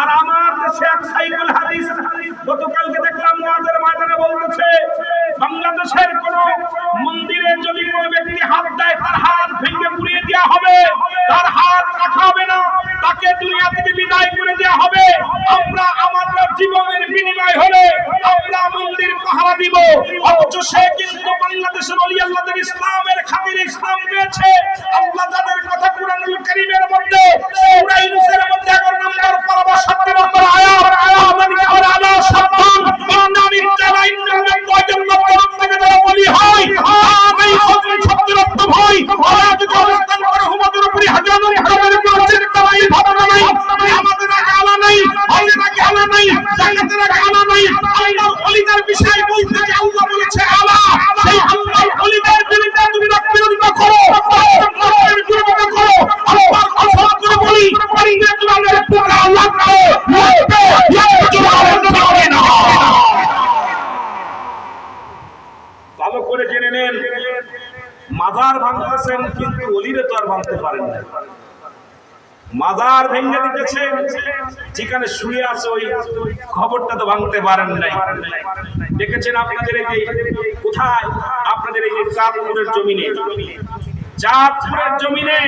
আর আমার দেশে এক সাইকুল হাদিস গতকালকে দেখলাম মুয়াজের ময়দানে বলতেছে, বাংলাদেশের কোন মন্দিরে যদি কোনো ব্যক্তি হাত দেয়, তার হাত ভেঙে পুড়িয়ে দেওয়া হবে, তার হাত রাখা হবে না, তাকে দুনিয়া থেকে বিদায় করে দেওয়া হবে। আমরা আমাদের জীবনের বিনিময় হলে আমরা মন্দির পাহারা দিব। অথচ সে কিন্তু বাংলাদেশের অলি আল্লাহদের ইসলামের খাতিরে ইসলাম পেয়েছে। আল্লাহ তাদের কথা কুরআনুল কারীমের মধ্যে সূরা ইউনূসের মাজার ভেঙে দিতেছেন যেখানে শুয়ে আছে ওই খবরটা তো ভাঙতে পারেন নাই। দেখেছেন আপনাদের এই যে কোথায়? আপনাদের এই যে চাঁদপুরের জমিনে। চাঁদপুরের জমিনে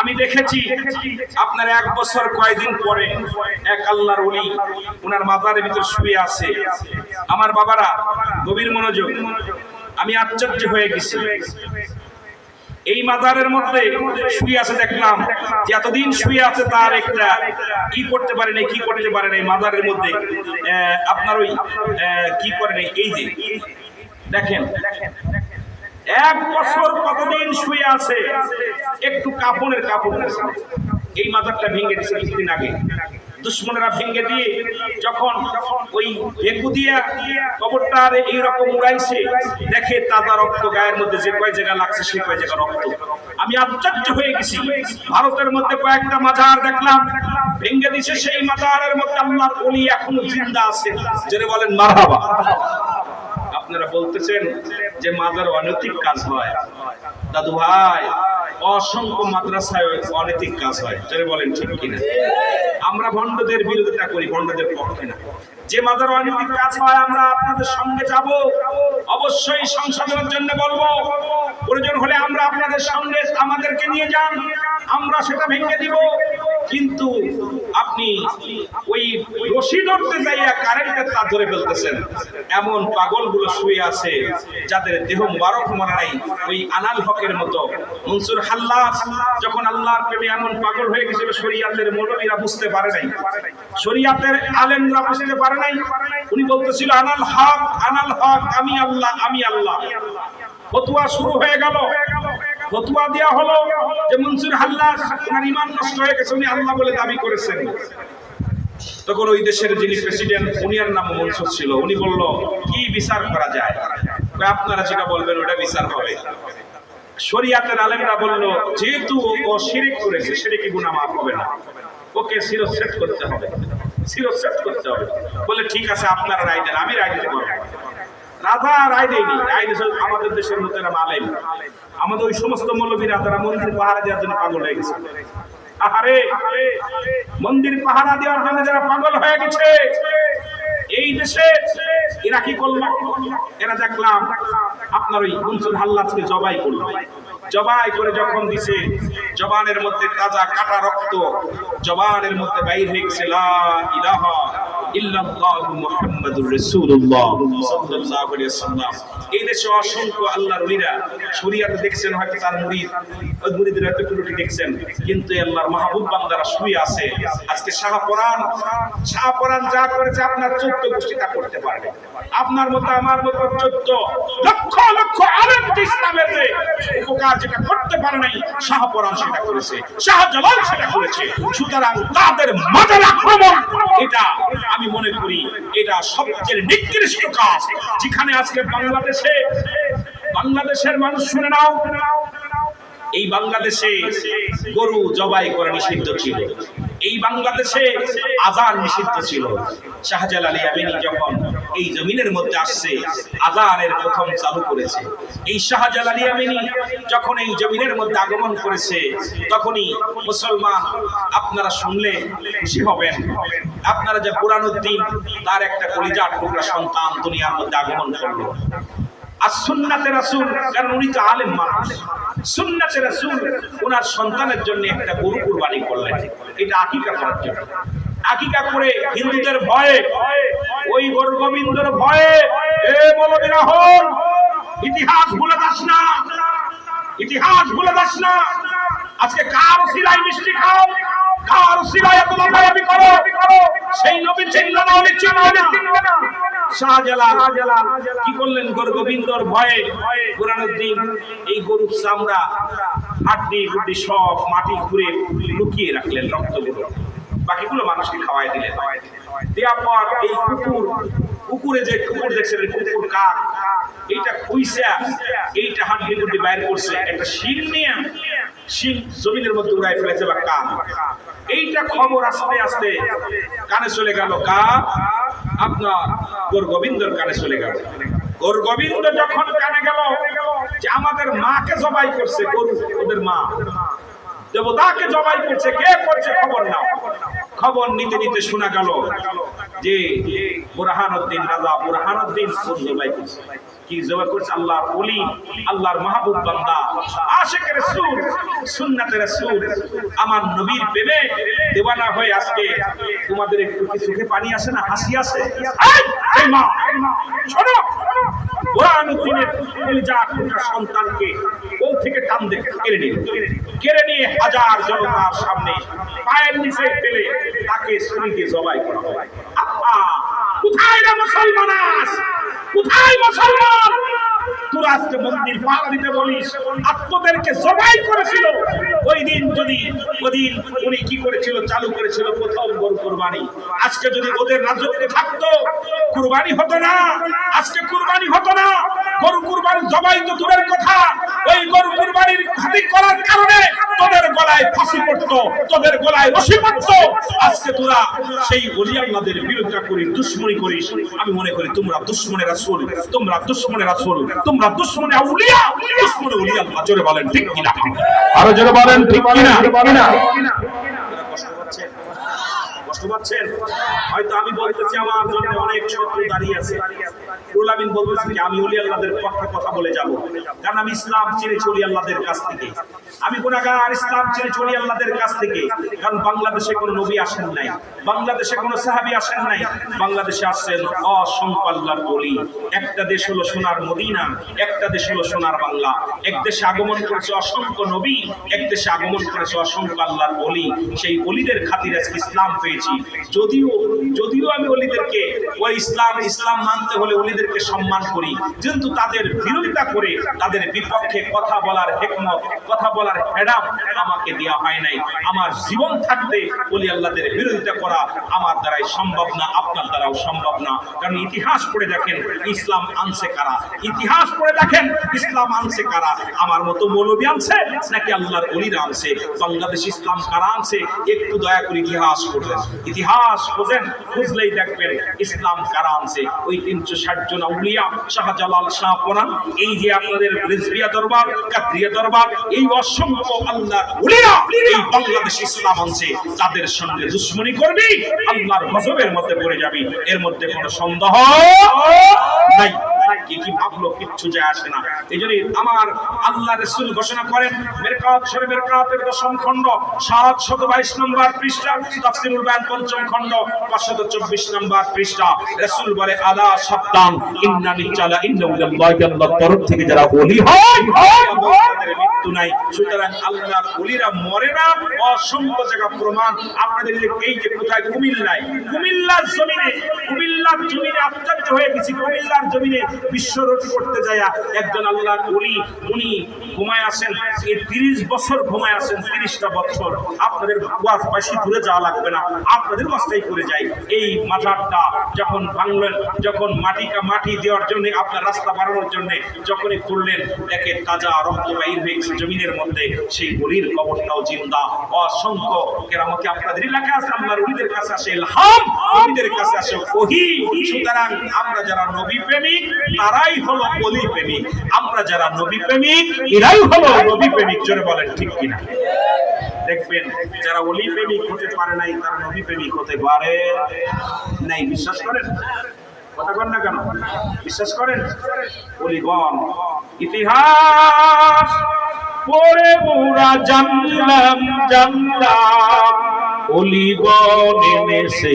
আমি দেখেছি, আপনার এক বছর কয়দিন পরে এক আল্লাহর ওলি ওনার মাজারের ভিতর শুয়ে আছে। আমার বাবারা, গভীর মনোযোগ। আমি আশ্চর্য হয়ে গেছি। এই মাজারের মধ্যে শুয়ে আছে দেখলাম এতদিন শুয়ে আছে তার একটা কি করতে পারে নাই, কি করতে পারে নাই মাজারের মধ্যে। আপনার ওই কি করে নাই? এই যে, দেখেন, এক বছর কতদিন শুয়ে আছে? একটু কাপড়ের কাপড় এই মাজারটা ভেঙে দিয়েছে কিছুদিন আগে। দুশ্মনেরা ভেঙে দিয়ে যখন ওই ভেকু দিয়া কবরটার এইরকম উড়াইছে, দেখে তাজা রক্ত গায়ের মধ্যে যে কয় জায়গা লাগছে সেই কয় জায়গা রক্ত। আমি আশ্চর্য হয়ে গেছি। ভারতের মধ্যে কয়েকটা মাজার দেখলাম, ভেঙে দিছে সেই মাজারের মধ্যে আল্লাহর অলি এখনও জিন্দা আছে। যেটা বলেন, মারহাবা। আপনারা বলতেছেন যে মাদার অনৈতিক কাজ হয়। দাদু ভাই, অসংখ্য মাদ্রাসায় অনৈতিক কাজ হয়। যারা বলেন, ঠিক কিনা? আমরা ভণ্ডদের বিরোধিতা করি ভণ্ডদের পক্ষে না। যে মাদার কাজ হয়, আমরা আপনাদের সঙ্গে যাব। অবশ্যই সংশোধনের জন্য বলব, প্রয়োজন হলে আমরা আপনাদের সঙ্গে আমাদেরকে নিয়ে যান, আমরা সেটা ভেঙে দিব। কিন্তু আপনি ওই রশি ধরতে যাইয়া কারেন্টের তার ধরে ফেলতেছেন, এমন পাগলগুলো শুয়ে আছে, যাদের দেহ মুবারক মনে নাই। ওই আনাল হকের মতো মনসুর হাল্লাস, যখন আল্লাহর প্রেমে এমন পাগল হয়ে গেছিল, শরিয়াতের মৌলবীরা বুঝতে পারে নাই। শরিয়াতের আলেমরা বুঝতে পারে নাই। উনি বলতেছিল, আনাল হক আনাল হক, আমি আল্লাহ আমি আল্লাহ। ফতুয়া শুরু হয়ে গেল। ফতুয়া দেওয়া হলো যে মনসুর হাল্লাস, ওনার ইমান নষ্ট হয়ে গেছে, উনি আল্লাহ বলে দাবি করেছেন। তখন ওই দেশের যিনি প্রেসিডেন্ট উনির নাম মনসুর ছিল। উনি বলল, কি বিচার করা যায়? আপনারা যেটা বলবেন, ওটা বিচার হবে। শরিয়াতের আলেমরা বলল, যেহেতু ও শিরিক করেছে শিরিকি গুনাহ মাফ হবে না? ওকে শিরচ্ছেদ করতে হবে। শিরচ্ছেদ করতে হবে। বলে, ঠিক আছে, আপনারা রায় দেন, আমি রায় দিতে পারব রাধা রায় দেয়নি। রায় দিয়েছে আমাদের দেশের এরা আলেম আমাদের ওই সমস্ত মৌলবীরা তারা মন্দির পাহারা দেওয়ার জন্য পাগল হয়ে গেছে। আহারে! মন্দির পাহারা দেওয়ার জন্য যারা পাগল হয়ে গেছে, এই দেশে এরা কি করল? এরা দেখলাম, আপনার ওই মনসুর হাল্লাসকে জবাই করল। জবাই করে যখন দিছে, জবানের মধ্যে তাজা কাটা রক্ত, জবানের মধ্যে বাইর হয়ে গেছে, লা ইলাহা আপনার চোদ্দ করতে পারবে। আপনার মতো, আমার মতো চোদ্দ লক্ষ লক্ষ ইসলামের উপকার যেটা করতে পারে নাই শাহপরান সেটা করেছে শাহজালাল সেটা করেছে। সুতরাং তাদের মাজার আক্রমণ, এটা আমি মনে করি এটা সবচেয়ে নিকৃষ্ট কাজ। যেখানে আজকে বাংলাদেশে বাংলাদেশের মানুষ শুনে নাও। এই বাংলাদেশে গরু জবাই করা নিষিদ্ধ ছিল। এই বাংলাদেশে আজান নিষিদ্ধ ছিল। শাহজালাল ইয়ামিনী যখন এই জমিনের মধ্যে আসছে, আজানের প্রথম চালু করেছে। এই শাহজালাল ইয়ামিনী যখন এই জমিনের মধ্যে আগমন করেছে, তখনই মুসলমান, আপনারা শুনলে খুশি হবেন। আপনারা যে পুরানুদ্দিন তার একটা কলিজার টুকরা সন্তান দুনিয়ার মধ্যে আগমন করল। আর সুন্নাতে রাসূল, কারণ উনি তো আলেম মানুষ। সুন্নাতে রাসূল, ওনার সন্তানের জন্য একটা গরু কুরবানি করলেন। এটা আকিকা করার জন্য। আকিকা করে হিন্দুদের ভয়ে, ওই গরু গোবিন্দর ভয়ে, এ মৌলবীরা হন, ইতিহাস ভুলে যাস না, ইতিহাস ভুলে যাস না, আজকে কার সিলাই মিষ্টি খাও, কার সিলাই এত লাফালাফি করো, সেই নবী চিনল না উনি চিনল না কি করলেন গরু গোবিন্দর ভয়ে? বুরানুদ্দিন এই গরুর চামড়া হাড্ডি গুড্ডি সব মাটি খুঁড়ে লুকিয়ে রাখলেন রক্তগুলো। বাকিগুলো মানুষকে খাওয়াই দিলেন। দেওয়ার পর এই কুকুর, কুকুরে যে কুকুর দেখছেন কুকুর কাক এইটা খুইসা, এইটা হাড্ডি গুড্ডি বাইর করছে। একটা শিল নিয়ে শিং জমিনের মধ্যে উড়াই ফেলেছে বা কান এইটা খবর আস্তে আস্তে কানে চলে গেল কাক আপনার গোর গোবিন্দর কানে চলে গেল। গোর গোবিন্দ যখন কানে গেল যে আমাদের মাকে জবাই করছে গরু ওদের মা। দেবতাকে জবাই করছে, কে করছে খবর নাও। খবর নিতে নিতে শোনা গেল যে বুরহানুদ্দিন রাজা বুরহানুদ্দিন কি আল্লাহর বান্দা আমার হয়ে আজকে তোমাদের পানি না হাসি সন্তানকে কোল থেকে টান দেখে কেড়ে কেড়ে নিয়ে হাজার জনতার সামনে পায়ের নিচে ফেলে তাকে দিয়ে জবাই করা হয় কোথায় রে মুসলমান? কোথায় মুসলমান মন্দির পাহারা দিতে বলিস। আত্মদেরকে করেছিল। ওই দিন যদি ওদিন উনি কি করেছিল, চালু করেছিল গরু কুরবানি। আজকে যদি ওদের থাকতো, কুরবানি হতো না। আজকে কুরবানি হতো না। গরু কুরবানি জবাই তো দূরের কথা। ওই গরু কুরবানির করার কারণে তোদের গলায় ফাঁসি পড়তো, তোদের গলায় পড়তো। আজকে তোরা সেই ওলি আল্লাহদের বিরোধিতা করিস দুশ্মনী করিস। আমি মনে করি তোমরা দুশ্মনের রাসূল তোমরা দুশ্মনের রাসূল তোমরা দুশ্মনের আউলিয়া দুশ্মনে ওলি আল্লাহ জোরে বলেন ঠিক কিনা? আরও জোরে বলেন ঠিক কিনা? কষ্ট পাচ্ছেন কষ্ট পাচ্ছেন হয়তো আমি বলতেছি আমার জন্য অনেক শত্রু দাঁড়িয়ে আছে। রুল আমিন বলতেছি যে, আমি অলি আল্লাহদের পক্ষে কথা বলে যাব। কারণ আমি ইসলাম চলি আল্লাহদের কাছ থেকে। আমি গুণাগার ইসলাম চলি আল্লাহদের কাছ থেকে। কারণ বাংলাদেশে কোনো নবী আসেন নাই। বাংলাদেশে কোনো সাহাবী আসেন নাই। বাংলাদেশে আসছেন অসংখ্য আল্লাহর বলি। একটা দেশ হলো সোনার মদিনা, একটা দেশ হলো সোনার বাংলা। এক দেশে আগমন করেছে অসংখ্য নবী, এক দেশে আগমন করেছে অসংখ্য আল্লাহর বলি। সেই অলিদের খাতির আজকে ইসলাম পেয়েছি। যদিও যদিও আমি অলিদেরকে, ওই ইসলাম ইসলাম মানতে হলে অলিদেরকে সম্মান করি। কিন্তু তাদের বিরোধিতা করে তাদের বিপক্ষে কথা বলার হেকমত, কথা বলার হেডাম আমাকে দেওয়া হয় নাই। আমার জীবন থাকতে অলি আল্লাহদের বিরোধিতা করা আমার দ্বারাই সম্ভব না, আপনার দ্বারাও সম্ভব না। কারণ ইতিহাস পড়ে দেখেন, ইসলাম আনছে কারা? ইতিহাস পড়ে দেখেন, ইসলাম আনছে কারা? আমার মতো মৌলবী আনছে নাকি আল্লাহর অলিরা আনছে? বাংলাদেশ ইসলাম কারা আনছে? একটু দয়া করে ইতিহাস পড়বেন। ইতিহাস খোঁজেন খুঁজলেই দেখবেন ইসলাম কারা আনছে? ওই তিনশো ষাট জন আউলিয়া, শাহজালাল শাহ পরান এই যে আপনাদের রেজবিয়া দরবার, কাদ্রিয়া দরবার, এই অসংখ্য আল্লাহর উলিয়া, এই বাংলাদেশ ইসলাম আনছে। তাদের সঙ্গে দুশ্মনী করবি, আল্লাহর গজবের মধ্যে পড়ে যাবি। এর মধ্যে কোনো সন্দেহ নাই। কি কি ভাবলো কিচ্ছু যায় আসে না। এই জন্য আমার আল্লাহ রসুল ঘোষণা করেন, মেরকাত শরীফের কাতের দশম খণ্ড সাত শত বাইশ নম্বর পৃষ্ঠা, তাফসিরুল বায়ান পঞ্চম খণ্ড পাঁচশত চব্বিশ নম্বর পৃষ্ঠা। রসুল বলে, আলা সাবধান, ইন্না নিচালা ইন্না উল্লাহ আল্লাহর তরফ থেকে যারা ওলি হয় মৃত্যু নাই। সুতরাং আল্লাহ ওলিরা মরে না, অসংখ্য জায়গা প্রমাণ। আপনাদের এই যে কোথায় কুমিল্লায়, কুমিল্লার জমিনে কুমিল্লার জমিনে আশ্চর্য হয়ে গেছি, কুমিল্লার জমিনে বিশ্ব রোধ করতে যায় একজন আল্লাহ ওলি, উনি ঘুমায় আসেন, এই তিরিশ বছর ঘুমায় আসেন, তিরিশটা বছর। আপনাদের ওয়াজ বেশি দূরে যাওয়া লাগবে না, আপনাদের বাস্তাই করে যায়। এই মাজারটা যখন ভাঙলেন, যখন মাটিকা মাটি দেওয়ার জন্য, আপনার রাস্তা বাড়ানোর জন্য যখনই খুললেন দেখে তাজা রক্ত বাইর হয়েছে জমিনের মধ্যে, সেই গলির কবরটাও জিন্দা। অসংখ্য কেরামতি আপনাদের এলাকায় আছে আপনার উলিদের কাছে আসে ইলহাম উলিদের কাছে আসে ওহি। সুতরাং আমরা যারা নবী প্রেমিক তারাই হলো অলি প্রেমিক আমরা যারা নবী প্রেমিক এরাই হলো নবী প্রেমিক জোরে বলেন, ঠিক কিনা? দেখবেন, যারা অলি প্রেমিক হতে পারে নাই, তারা নবী প্রেমিক হতে পারে নাই। বিশ্বাস করেন? কথা না কেন? বিশ্বাস করেন? অলিগণ, ইতিহাস পড়ে মোরা জানলাম জানলাম। অলিগণ এনেছে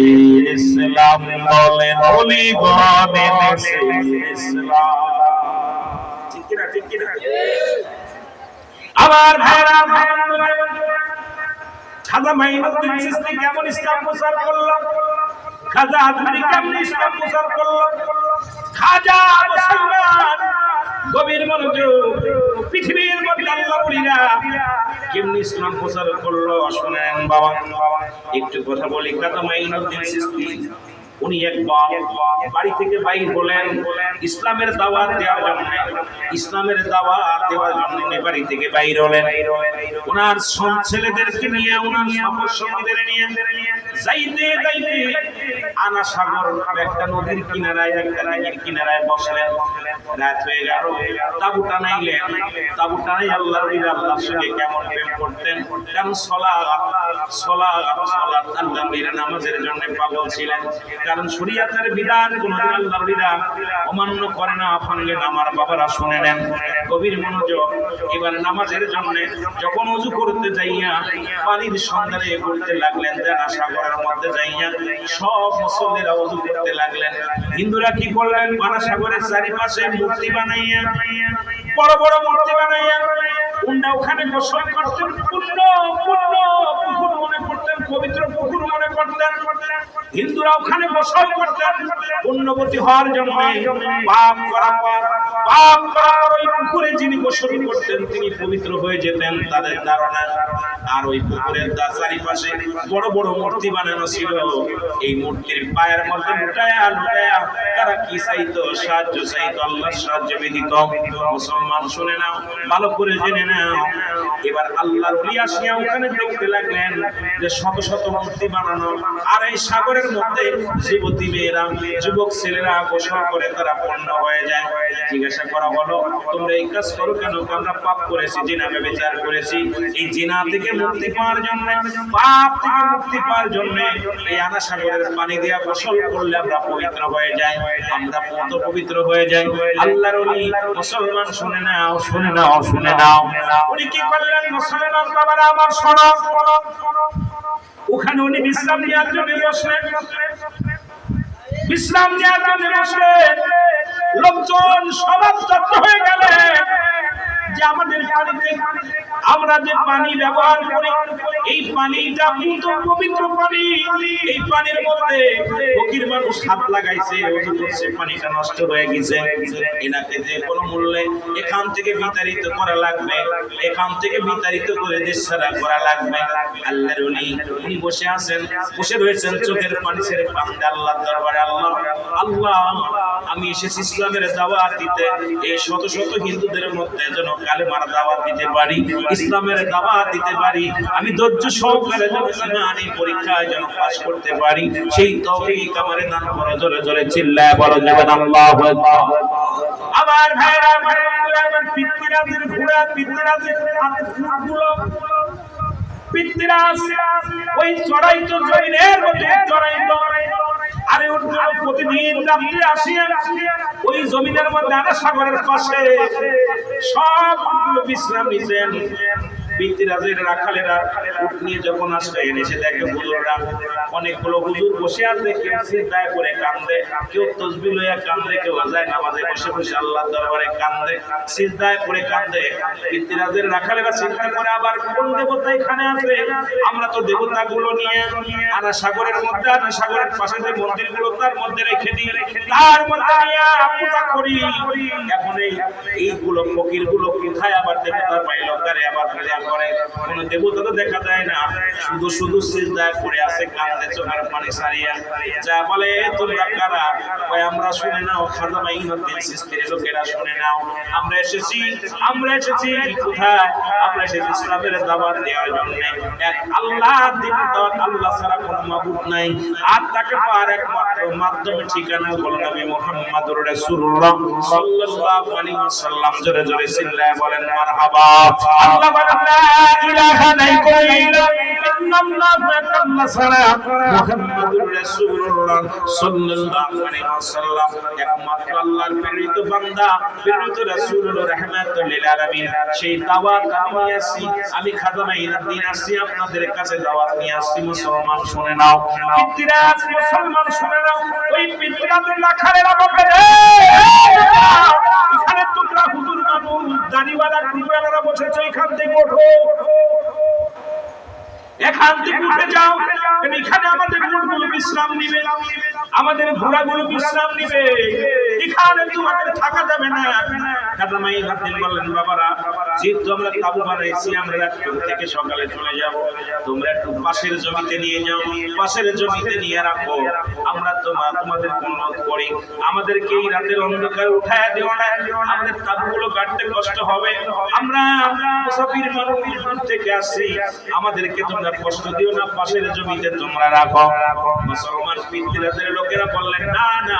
ইসলাম বলেন অলিগণ এনেছে ইসলাম। ঠিক কিনা ভাইরা, খাজা মাইনুদ্দিন চিশতি কেমন ইসলাম প্রচার করল? খাজা আজমারি কেমন ইসলাম প্রচার করল? খাজা মুসলমান, গভীর মনোযোগ পৃথিবীর মধ্যে আল্লাহ বলিরা কেমনি ইসলাম প্রচার করল, শোনেন বাবা। একটু কথা বলি কাতামাইন চিশতি উনি একবার বাড়ি থেকে বাইর বলেন ইসলামের দাওয়াত দেওয়ার জন্য। ইসলামের দাওয়াত দেওয়ার জন্য উনি বাড়ি থেকে বাইর হলেন। ওনার সব ছেলেদেরকে নিয়ে, ওনার সফর সঙ্গীদের নিয়ে যাইতে যাইতে আনা সাগর একটা নদীর কিনারায়, একটা নদীর কিনারায় বসলেন। রাত হয়ে গেল। তাবু টানাইলেন। তাবু টানাই আল্লাহ আল্লাহর সঙ্গে কেমন প্রেম করতেন। কারণ সলা সলা সলা আল্লাহ নামাজের জন্য পাগল ছিলেন। কারণ শরিয়াতের বিধান কোনদিন আল্লাহরা অমান্য করে না ফানলেন আমার বাবারা শুনে নেন, গভীর মনোযোগ। এবার নামাজের জন্য যখন উজু করতে যাইয়া পানির সন্ধানে করতে লাগলেন, জানা সাগরের মধ্যে যাইয়া সব মুসল্লিরা উজু করতে লাগলেন। হিন্দুরা কি করলেন? বানা সাগরের চারিপাশে মূর্তি বানাইয়া, বড় বড় মূর্তি বানাইয়া উন্ডা ওখানে গোসল করতেন। পূর্ণ পূর্ণ পুকুর মনে করতেন, পবিত্র পুকুর মনে করতেন। হিন্দুরা ওখানে পুণ্যবতী হওয়ার জন্য পাপ করা পাপ ওই পুকুরে যিনি গোসল করতেন, তিনি পবিত্র হয়ে যেতেন তাদের ধারণা। আর ওই পুকুরের চারিপাশে বড় বড় মূর্তি বানানো ছিল। এই মূর্তির পায়ের মধ্যে লুটায়া লুটায়া তারা কি সাহায্য চাইতো, আল্লাহর সাহায্য ব্যতীত। মুসলমান, শুনে নাও, ভালো করে জেনে নাও। এবার আসিয়া ওখানে দেখতে লাগলেন যে শত শত মূর্তি বানানো, আর এই সাগরের মধ্যে যুবতী মেয়েরা, যুবক ছেলেরা গোসল করে তারা পণ্য হয়ে যায়। জিজ্ঞাসা করা হলো, তোমরা এই কাজ করো কেন? আমরা পাপ করেছি জিনাকে বিচার করেছি। এই জিনা থেকে মুক্তি পাওয়ার জন্য, পাপ থেকে মুক্তি পাওয়ার জন্য এই আনা সাগরের পানি দিয়া গোসল করলে আমরা পবিত্র হয়ে যাই। আমরা কত পবিত্র হয়ে যাই। আল্লাহর ওলি মুসলমান, শুনে নাও শুনে নাও শুনে নাও। উনি কি করলেন? মুসলমান বাবারা, আমার শোনো। ওখানে উনি বিশ্রাম নেওয়ার জন্য বসলেন। বিশ্রাম নিয়ে জন্য বসলেন লোকজন সমাজ তত্ত্ব হয়ে গেলেন যে আমাদের পানিতে আমরা যে পানি ব্যবহার করি, এই পানিটা কিন্তু পবিত্র পানি। এই পানির মধ্যে ফকির মানুষ হাত লাগাইছে পানিটা নষ্ট হয়ে গেছে। এনাকে যে কোনো মূল্যে এখান থেকে বিতাড়িত করা লাগবে, এখান থেকে বিতাড়িত করে দেশ করা লাগবে। আল্লাহর উনি উনি বসে আছেন, বসে রয়েছেন চোখের পানি ছেড়ে পান্দে আল্লাহর দরবারে। আল্লাহ আল্লাহ, আমি এসেছি ইসলামের দাওয়াত দিতে। এই শত শত হিন্দুদের মধ্যে যেন কালেমার দাওয়াত দিতে পারি, ইসলামের দাওয়াত দিতে পারি, আমি ধৈর্য সহকারে যেন ইমানি পরীক্ষায় যেন পাস করতে পারি, সেই তৌফিক আমার দান করে জোরে জোরে চিল্লায় বলো যাবেন আল্লাহু আমার ভাইরা, আমার পিতৃরাজের ঘোড়া পিতৃরাজেরগুলো পিতৃরাজ, ওই চড়াই তো মধ্যে চড়াই আরে উঠল প্রতিদিন রাত্রে আসিয়া, ওই জমিনের মধ্যে আনা সাগরের পাশে সবগুলো বিশ্রাম নিতেন। পিতৃরাজের রাখালেরা অনেকগুলো আছে আবার কোন দেবতা এখানে আছে? আমরা তো দেবতা গুলো নিয়ে আনা সাগরের মধ্যে, আনা সাগরের পাশে যে মন্দিরগুলো তার মধ্যে রেখে দিই। তার মধ্যে করি। এখন এই, এইগুলো ফকিরগুলো কোথায় আবার দেবতা পাইল তারে আবার করে, কোন দেবতা তো দেখা যায় না। শুধু শুধু সিজদায় পড়ে আছে চোখের পানি সারিয়া যা বলে, তোমরা কারা? আমরা শুনে নাও সিস্তির লোকেরা শুনে নাও। আমরা এসেছি আমরা এসেছি কোথায়? আমরা এসেছি ইসলামের দাওয়াত দেওয়ার জন্য। এক আল্লাহ আল্লাহ ছাড়া কোনো মাবুদ নাই। আর তাকে একমাত্র মাধ্যমে, ঠিকানা হলো নবী মুহাম্মদুর রাসূলুল্লাহ সাল্লাল্লাহু আলাইহি ওয়াসাল্লাম। জোরে জোরে চিল্লায় বলেন, মারহাবা। আল্লাহ বলেন ইলাহা নাই কোন ইল্লাল্লাহু আল্লাহ ছাড়া মুহাম্মদুর রাসূলুল্লাহ সাল্লাল্লাহু আলাইহি ওয়াসাল্লাম। একমাত্র আল্লাহর প্রেরিত বান্দা প্রেরিত রাসূলুর রাহমাতুল লিল আলামিন। সেই দাওয়াত আমি আসি আমি খাজানা ইনাদ্দিন আসি আপনাদের কাছে দাওয়াত নিয়ে আসছি মুসলমান শুনে নাও। পিতৃরাজ মুসলমান শুনে নাও। ওই পিতৃরাজের লাখারেরা এখানে তোমরা হুজুর মানুষ দাড়িওয়ালা টুপিওয়ালারা বসেছো এখান থেকে ওঠো। এখান থেকে উঠে যাও এখানে আমাদের বিশ্রাম নিবে। আমাদের ঘোড়াগুলো বিশ্রাম নিবে। এখানে তোমাদের থাকা যাবে না। হাতিল বললেন, বাবারা, যেহেতু আমরা তাবু বানাইছি, আমরা থেকে সকালে চলে যাব। তোমরা একটু পাশের জমিতে নিয়ে যাও। পাশের জমিতে নিয়ে রাখো। আমরা তোমার তোমাদের অনুরোধ করি। আমাদেরকে এই রাতের অন্ধকার উঠায় দিও না। আমাদের তাবুগুলো কাটতে কষ্ট হবে। আমরা মুসাফির মানুষ থেকে আসছি আমাদেরকে তোমরা কষ্ট দিও না পাশের জমিতে তোমরা রাখো। মুসলমান পিতৃদের লোকেরা বললেন, না না,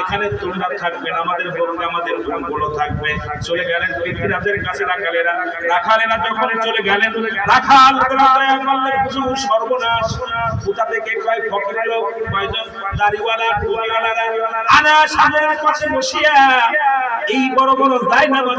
এখানে তোমরা থাকবে না, আমাদের বলতে আমাদের থাকবে। চলে গেলেন পিতৃদের কাছে রাখালেরা। রাখালেরা যখন চলে গেলেন, রাখাল দয়া করলেন সর্বনাশ। কোথা থেকে কয় ফকির লোক, কয়জন দাড়িওয়ালা, টুপিওয়ালারা? আনা সাগরের পাশে বসিয়া, এই বড় বড় দায় নামাজ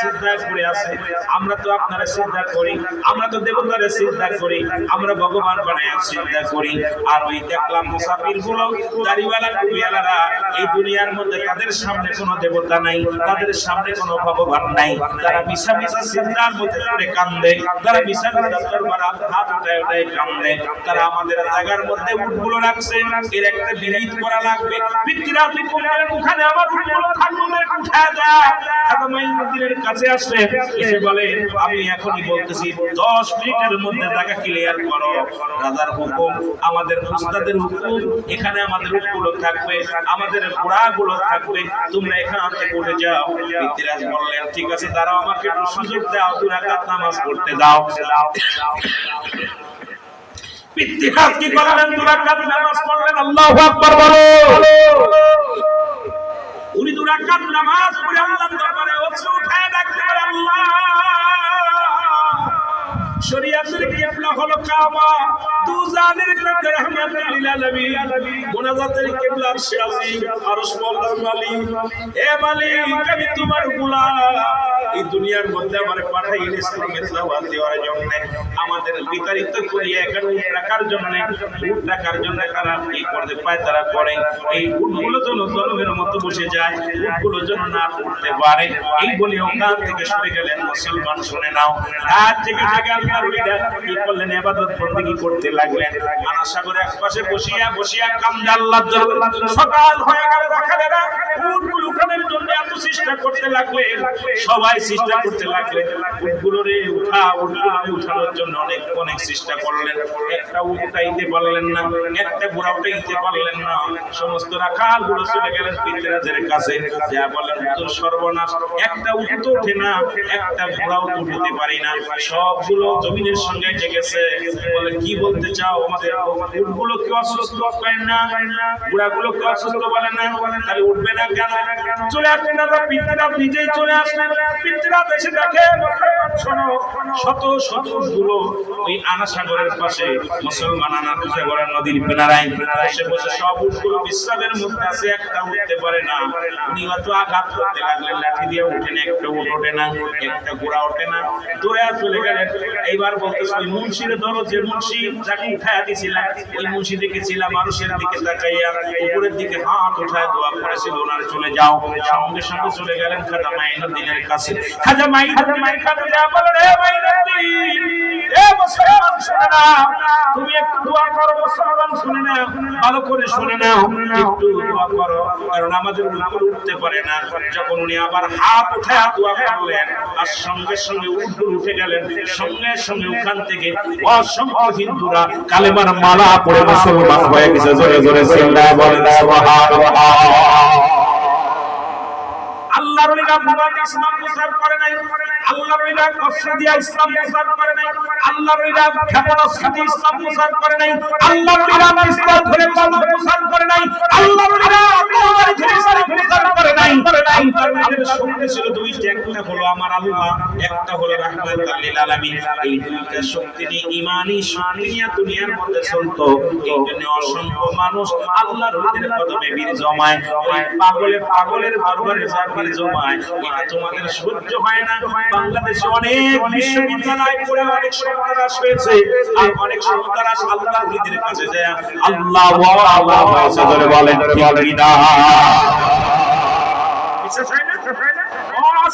সিজদায় পড়ে আছে। আমরা তো আপনারা সিজদা করি, আমরা তো দেবতারে সিজদা করি, আমরা ভগবান বানায় সিজদা করি, আর ওই দেখলাম মুসাফিরগুলো দাড়িওয়ালা টুপিওয়ালারা এই দুনিয়ার মধ্যে তাদের সামনে কোনো দেবতা নাই, তাদের সামনে কোনো ভগবান নাই। তারা মিশা মিশা সিজদার মধ্যে পড়ে কান্দে তারা মিশা মিশা হাত উঠায় উঠায় কান্দে, তারা আমাদের জায়গার মধ্যে উটগুলো রাখছে, এর একটা বিরিত করা লাগবে। আমার থাকবে উঠায় মন্দিরের কাছে এসে বলে, আমি এখনই বলতেছি, দশ মিনিটের মধ্যে টাকা ক্লিয়ার করো। রাজার হুকুম, আমাদের উস্তাদের হুকুম, এখানে আমাদের উটগুলো থাকবে, আমাদের ঘোড়াগুলো থাকবে। তোমরা এখান থেকে উঠে যাও। পিতৃরাজ বললেন, ঠিক আছে, দাঁড়াও, আমাকে সুযোগ দাও দু রাকাত নামাজ পড়তে দাও। পিতৃরাজ কি করলেন? দু রাকাত নামাজ পড়লেন আল্লাহু আকবার, বলো। উনি দু রাকাত নামাজ পড়ে আল্লাহর দরবারে উঠায় ডাকতে পারে আল্লাহ। শরীয়তের কিবলা হলো কাবা। দুজানের কিবলা রহমাতুল লিল আলামিন। মুনাজাতের কিবলা আরশে আরশ মওলার মালিক। হে মালিক, আমি তোমার গোলাম। এই দুনিয়ার মধ্যে আমারে পাঠাইলে ইসলামের দাওয়াত দেওয়ার জন্য। আমাদের বিতাড়িত করিয়া এখানে রাখার জন্য। উট রাখার জন্য তারা কি করতে পায় তারা করে। এই উটগুলো যেন জলমের মতো বসে যায়, উটগুলো যেন না উঠতে পারে। এই বলে ওখান থেকে সরে গেলেন, মুসলমান শুনে নাও। রাত থেকে থেকে কি করলেন? করতে লাগলেন? একপাশে বসিয়া বসিয়া সকাল হয়ে গেল রাখালেরা জন্য এত চেষ্টা করতে সবাই চেষ্টা করতে উটগুলোরে উঠা উঠানোর জন্য অনেক অনেক চেষ্টা করলেন। একটা উঠাইতে পারলেন না, একটা পারলেন না। সমস্ত রাখালগুলো চলে গেলেন পিতরাজের কাছে। যা বলেন, তোর সর্বনাশ, একটা উট তো ওঠে না, একটা ঘোড়াও উঠাতে পারি না। সবগুলো জমিনের সঙ্গে এসে গেছে বলে, কি বলতে চাও আমাদের? উটগুলো কি অসুস্থ করেন না? বুড়াগুলো কি অসুস্থ বলে না? তাহলে উঠবে না কেন? চলে আসলেন দাদা পিতৃরাজ নিজেই চলে আসলেন। পিতৃরাজ এসে দেখে শত শতগুলো ওই আনা সাগরের পাশে মুসলমান আনা সাগরের নদীর কিনারায় বসে বসে সব বিশ্রামের মধ্যে আছে, একটা উঠতে পারে না। উনি আঘাত করতে লাগলেন, লাঠি দিয়ে উঠে না, একটা উঠ ওঠে না, একটা ঘোড়া ওঠে না। দৌড়ে চলে গেলেন। এইবার বলতেছে, ওই মুন্সির ধরো যে মুন্সি যাকে উঠায় দিয়েছিলাম, ওই মুন্সি দেখেছিলাম মানুষের দিকে তাকাইয়া উপরের দিকে হাত উঠায় দোয়া করেছিল, ওনার চলে যাও। সঙ্গে সঙ্গে চলে গেলেন খাজা মাইনুদ্দিনের কাছে। খাজা মাইনুদ্দিনের কাছে যা বলে রে মাইনুদ্দিন এ মুসলমান শুনে নাও তুমি একটু দোয়া করো, মুসলমান শুনে নাও ভালো করে শুনে নাও একটু দোয়া করো, কারণ আমাদের উপর উঠতে পারে না। যখন উনি আবার হাত উঠায় দোয়া করলেন, আর সঙ্গে সঙ্গে উঠে গেলেন, সঙ্গে সঙ্গে ওখান থেকে অসংখ্য হিন্দুরা কালেমার মালা পড়ে মুসলমান হয়ে গেছে জোরে জোরে চিল্লায় আল্লাহর ওলিরা মুবারক ইসলাম প্রচার করে নাই। আল্লাহর ওলিরা দিয়া ইসলাম প্রচার করে নাই। আল্লাহর ওলিরা দিয়ে ইসলাম প্রচার করে নাই। আল্লাহর ওলিরা পিস্তল ধরে কলম প্রচার করে নাই। আল্লাহর ওলিরা তরবারি ধরে ইসলাম প্রচার করে নাই। ওলিদের শক্তি ছিল দুইটা, একটা হলো আমার আল্লাহ, একটা হলো রাহমাতুল লিল আলামিন। এই দুইটা শক্তি নিয়ে ঈমানি শক্তি নিয়ে দুনিয়ার মধ্যে চলতো। এই জন্য অসংখ্য মানুষ আল্লাহর ওলিদের কদমে বীর জমায়। ওই পাগলের পাগলের দরবারে যা বীর জমায়। এটা তোমাদের সহ্য হয় না। বাংলাদেশে অনেক বিশ্ববিদ্যালয়, পড়ে অনেক সন্তানাস হয়েছে। আর অনেক সন্তানাস আল্লাহ নিজের কাছে যায় আল্লাহ আল্লাহ হয়েছে ধরে বলেন, ঠিক না বিশ্বাস হয় না?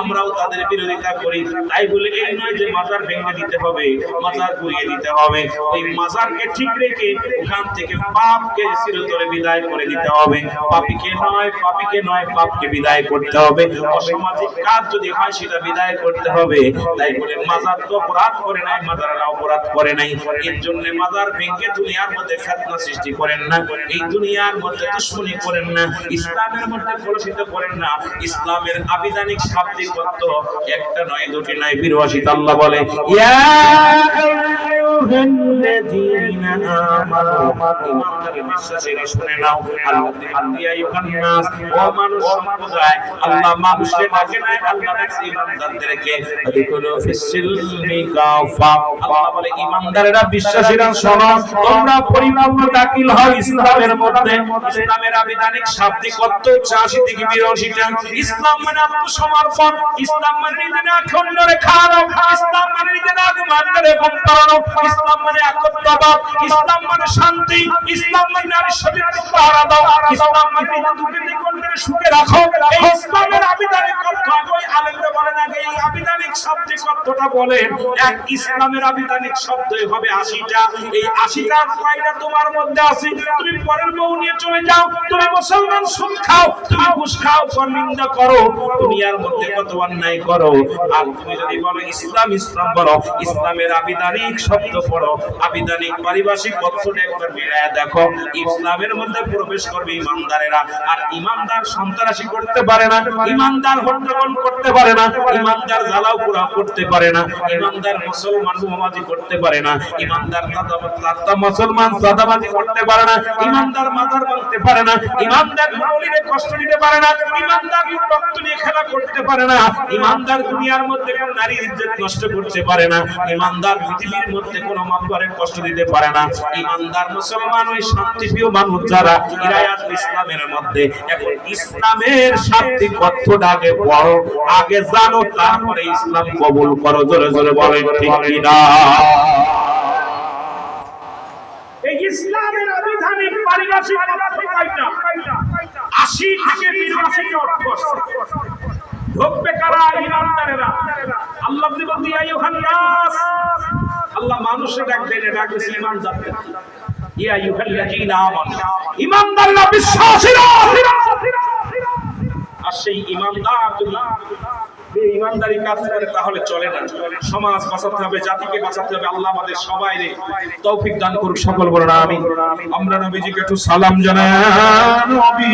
আমরাও তাদের বিরোধিতা করি। তাই বলে এই নয় যে মাজার ভেঙে দিতে হবে, মাজার ঘুরিয়ে দিতে হবে। ওই মাজারকে ঠিক রেখে ওখান থেকে পাপকে চিরতরে বিদায় করে দিতে হবে। পাপীকে নয় পাপীকে নয়, পাপকে বিদায় করতে হবে। অসামাজিক কাজ যদি হয়, সেটা বিদায় করতে হবে। তাই বলে মাজার তো অপরাধ করে নাই, মাজারেরা অপরাধ করে নাই। এর জন্য মাজার ভেঙে দুনিয়ার মধ্যে ফেতনা সৃষ্টি করেন না। এই দুনিয়ার মধ্যে দুশ্মনী করেন না। ইসলামের মধ্যে কলুষিত করেন না। ইসলামের আবিধানিক শাব্দিক অর্থ একটা নয় দুটি নয় বিরোয়াশিত আল্লাহ বলে ইয়া আইয়ুহাল্লাযীনা আমানু ইমানদার বিশ্বাসীরা শুনে নাও। নাস ও মানুষ সম্প্রদায় আল্লাহ মানুষকে ডাকে নাই আল্লাহ ডাকছে ইমানদারদেরকে আদিকুলু ফিসসিলমি কাফা আল্লাহ বলে ইমানদারেরা বিশ্বাসীরা শোনো তোমরা পরিপূর্ণ দাখিল হও ইসলামের মধ্যে। ইসলামের আবিধানিক শাব্দিক অর্থ হচ্ছে আশি থেকে বিরাশিটা ইসলাম মানে আত্মসমর্পণ। ইসলাম মানে নিজের অখণ্ড রেখানো ইসলাম মানে নিজের আগমানকে করানো ইসলাম মানে একত্রবাদ ইসলাম মানে শান্তি, ইসলাম মানে নারী শরীর পাহারা দাও, ইসলাম মানে দুঃখে নিকটে সুখে রাখো। এই ইসলামের আবিধানিক অর্থ আগে আলেমরা বলেন আগে এই আবিধানিক শাব্দিক অর্থটা বলেন এক ইসলামের আবিধানিক শব্দই হবে আশিটা। এই আশিটা কয়টা তোমার মধ্যে আছে? তুমি পরের বউ নিয়ে চলে যাও, তুমি মুসলমান সুদ খাও, তুমি ঘুষ খাও নিন্দা করো, দুনিয়ার মধ্যে কত অন্যায় করো। আর তুমি যদি বলো ইসলাম ইসলাম বলো, ইসলামের আবিধানিক শব্দ পড়ো। আবিধানিক পারিভাষিক একবার দেখো। ইসলামের মধ্যে প্রবেশ করবে ইমানদারেরা। আর ইমানদার সন্ত্রাসী করতে পারে না, ইমানদার করতে পারে না, ইমানদার জ্বালাও পোড়া করতে পারে না, ইমানদার মুসলমান করতে পারে না, ইমানদার তাতা মুসলমান সাদাবাজি করতে পারে না, ইমানদার বাঁধতে পারে না, ইমানদার কষ্ট দিতে পারে না, ইমানদার রক্ত নিয়ে খেলা করতে পারে না, ইমানদার দুনিয়ার মধ্যে কোন নারীর ইজ্জত নষ্ট করতে পারে না, ইমানদার পৃথিবীর মধ্যে কোন মাতবারের কষ্ট দিতে পারে না। ইমানদার মুসলমান ওই শান্তিপ্রিয় মানুষ যারা আজ ইসলামের মধ্যে। এখন ইসলামের শান্তি কতটা আগে বড়, আগে জানো, তারপরে ইসলাম কবুল করো, জোরে জোরে বলেন, ঠিক কিনা? এই ইসলামের আবিধানিক পারিভাষিক অর্থ কয়টা? আশি থেকে বিরাশিটি অর্থ। কারা? ইমানদারেরা। আল্লাহ ইয়া আইয়ুহান নাস আল্লাহ মানুষের ডাক দেয় না ডাক দিয়েছে ইমানদারদের। ইয়া ইমানদাররা আর সেই ইমানদার যদি ইমানদারি কাজ করে, তাহলে চলে না। সমাজ বাঁচাতে হবে, জাতিকে বাঁচাতে হবে। আল্লাহ আমাদের সবাই রে তৌফিক দান করুক, সকল বলেন আমি আমরা নবীজিকে একটু সালাম জানাই। নবী